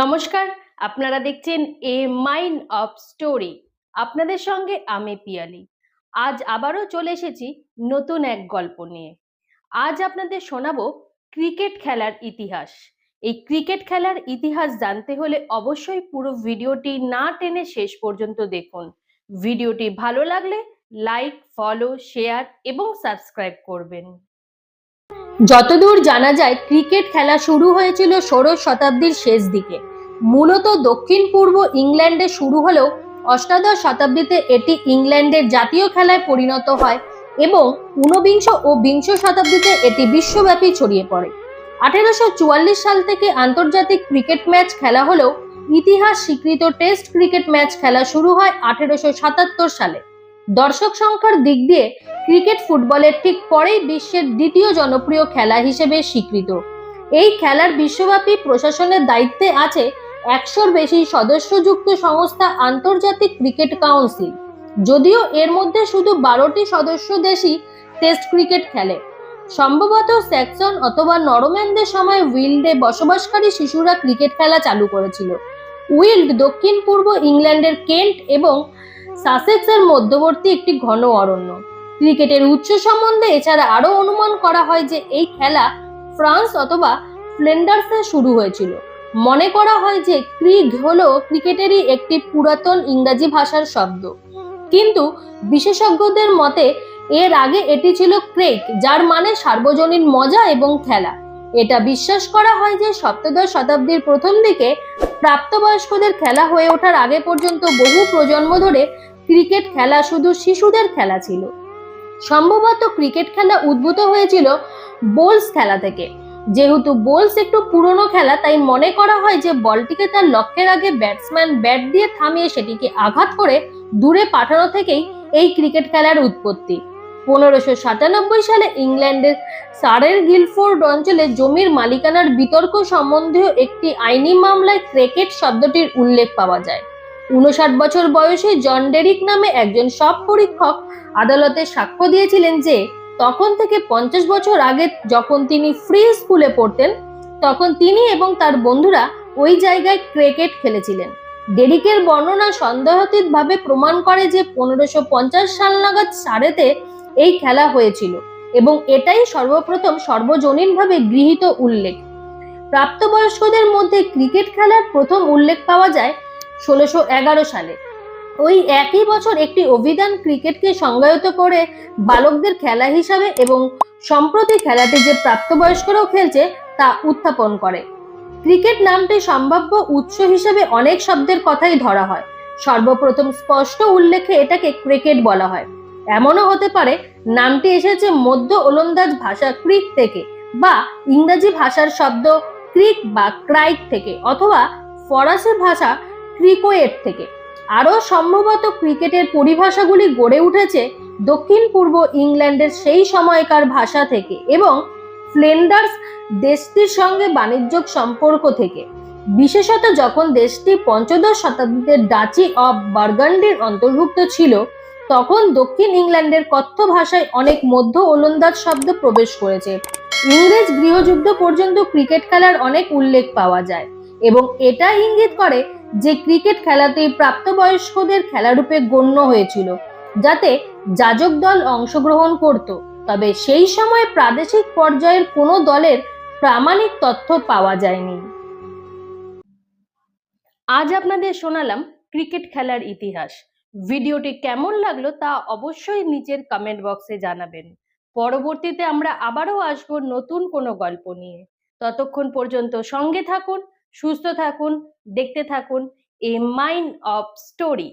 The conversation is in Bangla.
নমস্কার, আপনারা দেখছেন এ মাইন্ড অফ স্টোরি আপনাদের সঙ্গে আমি পিয়ালি। আজ আবারও চলে এসেছি নতুন এক গল্প নিয়ে। আজ আপনাদের শোনাবো ক্রিকেট খেলার ইতিহাস। এই ক্রিকেট খেলার ইতিহাস জানতে হলে অবশ্যই পুরো ভিডিওটি না টেনে শেষ পর্যন্ত দেখুন। ভিডিওটি ভালো লাগলে লাইক, ফলো, শেয়ার এবং সাবস্ক্রাইব করবেন। যতদূর জানা যায়, ক্রিকেট খেলা শুরু হয়েছিল ষোড়শ শতাব্দীর শেষ দিকে। মূলত দক্ষিণ পূর্ব ইংল্যান্ডে শুরু হলেও অষ্টাদশ শতাব্দীতে এটি ইংল্যান্ডের জাতীয় খেলায় পরিণত হয় এবং ঊনবিংশ ও বিংশ শতাব্দীতে এটি বিশ্বব্যাপী ছড়িয়ে পড়ে। আঠেরোশো চুয়াল্লিশ সাল থেকে আন্তর্জাতিক ক্রিকেট ম্যাচ খেলা হলেও ইতিহাস স্বীকৃত টেস্ট ক্রিকেট ম্যাচ খেলা শুরু হয় আঠেরোশো সাতাত্তর সালে। দর্শক সংখ্যার দিক দিয়ে ক্রিকেট ফুটবলের ঠিক পরেই বিশ্বের দ্বিতীয় জনপ্রিয় খেলা হিসেবে স্বীকৃত। এই খেলার বিশ্বব্যাপী প্রশাসনের দায়িত্বে আছে একশোর বেশি সদস্যযুক্ত সংস্থা আন্তর্জাতিক ক্রিকেট কাউন্সিল। যদিও এর মধ্যে শুধু বারোটি সদস্য দেশই টেস্ট ক্রিকেট খেলে। সম্ভবত স্যাকসন অথবা নরম্যানদের সময় উইল্ডে বসবাসকারী শিশুরা ক্রিকেট খেলা চালু করেছিল। উইল্ড দক্ষিণ পূর্ব ইংল্যান্ডের কেন্ট এবং সাসেক্সের মধ্যবর্তী একটি ঘন অরণ্য। ক্রিকেটের উৎস সম্বন্ধে এছাড়া আরও অনুমান করা হয় যে এই খেলা ফ্রান্স অথবা ফ্লেন্ডার্সে শুরু হয়েছিল। মনে করা হয় যে ক্রিগ হলো ক্রিকেটেরই একটি পুরাতন ইংরাজি ভাষার শব্দ। কিন্তু বিশেষজ্ঞদের মতে, এর আগে এটি ছিল ক্রেক যার মানে সার্বজনীন মজা এবং খেলা। এটা বিশ্বাস করা হয় যে সপ্তদশ শতাব্দীর প্রথম দিকে প্রাপ্তবয়স্কদের খেলা হয়ে ওঠার আগে পর্যন্ত বহু প্রজন্ম ধরে ক্রিকেট খেলা শুধু শিশুদের খেলা ছিল। সম্ভবত ক্রিকেট খেলা উদ্ভূত হয়েছিল বোলস খেলা থেকে। যেহেতু বোলস একটু পুরনো খেলা, তাই মনে করা হয় যে বলটিকে তার লক্ষ্যের আগে ব্যাটসম্যান ব্যাট দিয়ে থামিয়ে সেটিকে আঘাত করে দূরে পাঠানো থেকেই এই ক্রিকেট খেলার উৎপত্তি। পনেরোশো সাতানব্বই সালে ইংল্যান্ডের সারের গিলফোর্ড অঞ্চলে জমির মালিকানার বিতর্ক সম্বন্ধীয় একটি আইনি মামলায় ক্রিকেট শব্দটির উল্লেখ পাওয়া যায়। উনষাট বছর বয়সে জন ডেরিক নামে একজন সব পরীক্ষক আদালতে সাক্ষ্য দিয়েছিলেন যে, তখন থেকে পঞ্চাশ বছর আগে যখন তিনি ফ্রি স্কুলে পড়তেন, তখন তিনি এবং তার বন্ধুরা ওই জায়গায় ক্রিকেট খেলেছিলেন। ডেরিকের বর্ণনা সন্দেহাতীতভাবে প্রমাণ করে যে, পনেরোশো পঞ্চাশ সাল নাগাদ সারেতে এই খেলা হয়েছিল এবং এটাই সর্বপ্রথম সর্বজনীনভাবে গৃহীত উল্লেখ। প্রাপ্তবয়স্কদের মধ্যে ক্রিকেট খেলার প্রথম উল্লেখ পাওয়া যায় ষোলোশো এগারো সালে। ওই একই বছর একটি অভিধান ক্রিকেটকে সংজ্ঞায়িত করে বালকদের খেলা হিসাবে এবং সম্প্রতি খেলাটি যে প্রাপ্তবয়স্করাও খেলছে তা উত্থাপন করে। ক্রিকেট নামটি সম্ভাব্য উৎস হিসেবে অনেক শব্দের কথাই ধরা হয়। সর্বপ্রথম স্পষ্ট উল্লেখে এটাকে ক্রিকেট বলা হয়। এমনও হতে পারে নামটি এসেছে মধ্য ওলন্দাজ ভাষা ক্রিক থেকে বা ইংরেজি ভাষার শব্দ ক্রিক বা ক্রাইক থেকে অথবা ফরাসি ভাষা ক্রিকোয়েট থেকে। আরও সম্ভবত ক্রিকেটের পরিভাষাগুলি গড়ে উঠেছে দক্ষিণ পূর্ব ইংল্যান্ডের সেই সময়কার ভাষা থেকে এবং ফ্লেন্ডার্স দেশটির সঙ্গে বাণিজ্যিক সম্পর্ক থেকে। বিশেষত যখন দেশটি পঞ্চদশ শতাব্দীতে ডাচি অব বার্গান্ডির অন্তর্ভুক্ত ছিল তখন দক্ষিণ ইংল্যান্ডের কথ্য ভাষায় অনেক মধ্য ওলন্দাজ শব্দ প্রবেশ করেছে। ইংরেজ গৃহযুদ্ধ পর্যন্ত ক্রিকেট খেলার অনেক উল্লেখ পাওয়া যায় এবং এটা ইঙ্গিত করে যে ক্রিকেট খেলাতেই প্রাপ্তবয়স্কদের খেলারূপে গণ্য হয়েছিল, যাতে যাজক দল অংশগ্রহণ করত। তবে সেই সময় প্রাদেশিক পর্যায়ের কোনো দলের প্রামাণিক তথ্য পাওয়া যায়নি। আজ আপনাদের শোনালাম ক্রিকেট খেলার ইতিহাস। ভিডিওটি কেমন লাগল তা অবশ্যই নিচের কমেন্ট বক্সে জানাবেন। পরবর্তীতে আমরা আবারও আসব নতুন কোনো গল্প নিয়ে। ততক্ষণ পর্যন্ত সঙ্গে থাকুন, সুস্থ থাকুন, দেখতে থাকুন এ মাইন্ড অফ স্টোরি